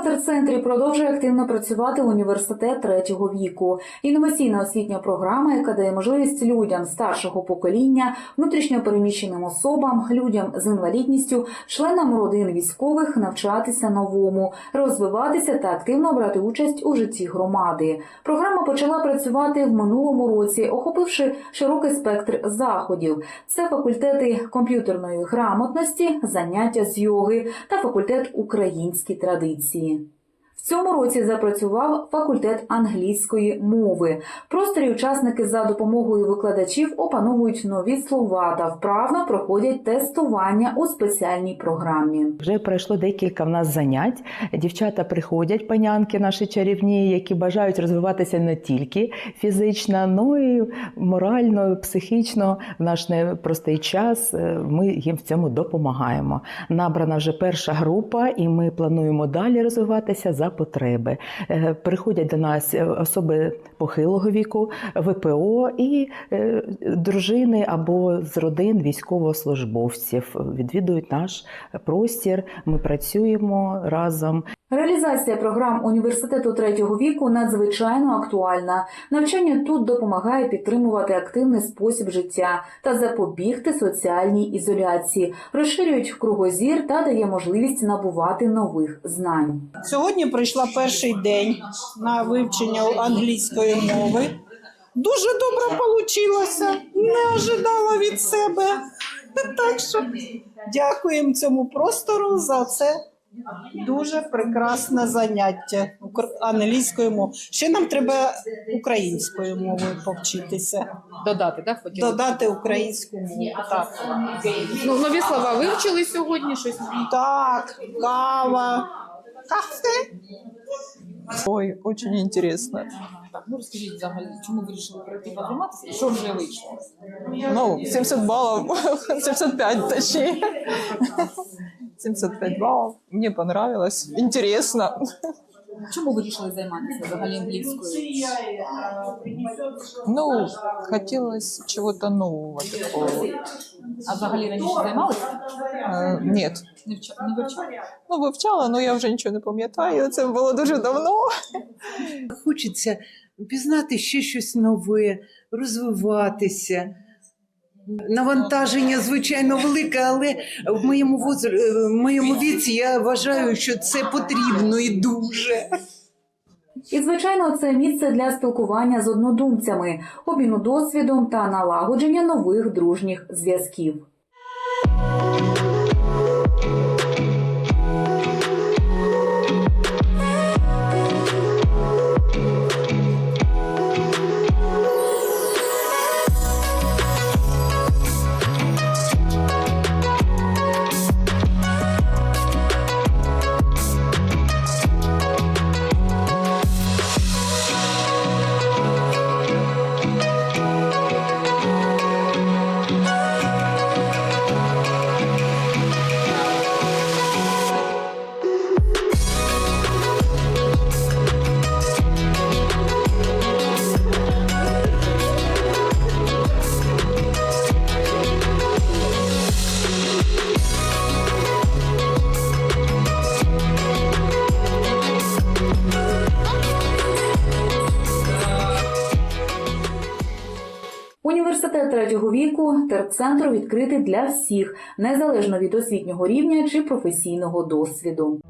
нашому терцентрі продовжує активно працювати університет третього віку. Інноваційна освітня програма, яка дає можливість людям старшого покоління, внутрішньопереміщеним особам, людям з інвалідністю, членам родин військових навчатися новому, розвиватися та активно брати участь у житті громади. Програма почала працювати в минулому році, охопивши широкий спектр заходів. Це факультети комп'ютерної грамотності, заняття з йоги та факультет українські традиції. В цьому році запрацював факультет англійської мови. Просторі учасники за допомогою викладачів опановують нові слова та вправно проходять тестування у спеціальній програмі. Вже пройшло декілька в нас занять. Дівчата приходять, панянки наші чарівні, які бажають розвиватися не тільки фізично, але й морально, психічно. В наш непростий час е, ми їм в цьому допомагаємо. Набрана вже перша група, і ми плануємо далі розвиватися за потреби. Е, Приходять до нас е, особи похилого віку, ВПО і е, дружини або з родин військовослужбовців. Відвідують наш простір. Ми працюємо разом. Реалізація програм університету третього віку надзвичайно актуальна. Навчання тут допомагає підтримувати активний спосіб життя та запобігти соціальній ізоляції, розширюють кругозір та дає можливість набувати нових знань. Сьогодні прийшла перший день на вивчення англійської мови. Дуже добре вийшло, не ожидала від себе. Так що дякуємо цьому простору за це дуже прекрасне заняття укр- англійською мовою. Ще нам треба українською мовою повчитися, Додати, так? Хотіли? додати українську мову. Так, Ну, нові слова вивчили сьогодні, щось так кава, кафе. Ой, очень интересно. Так, ну розкажіть взагалі, чому вирішили прийти позайматися і що вже вийшло? Ну, 70 баллов, 75 точнее. 75 баллов. Мне понравилось. Интересно. Чому вирішили займатися взагалі англійською? Ну, хотелось чего-то нового такого. А взагалі раніше займалися? Э, Нет. Не, вча... не вивчали? Ну, вивчала, але я вже нічого не пам'ятаю. Це було дуже давно. Хочеться пізнати ще щось нове, розвиватися. Навантаження, звичайно, велике, але в моєму, возр... е, в моєму віці я вважаю, що це потрібно і дуже. І, звичайно, це місце для спілкування з однодумцями, обміну досвідом та налагодження нових дружніх зв'язків. Університет третього віку терцентр відкритий для всіх, незалежно від освітнього рівня чи професійного досвіду.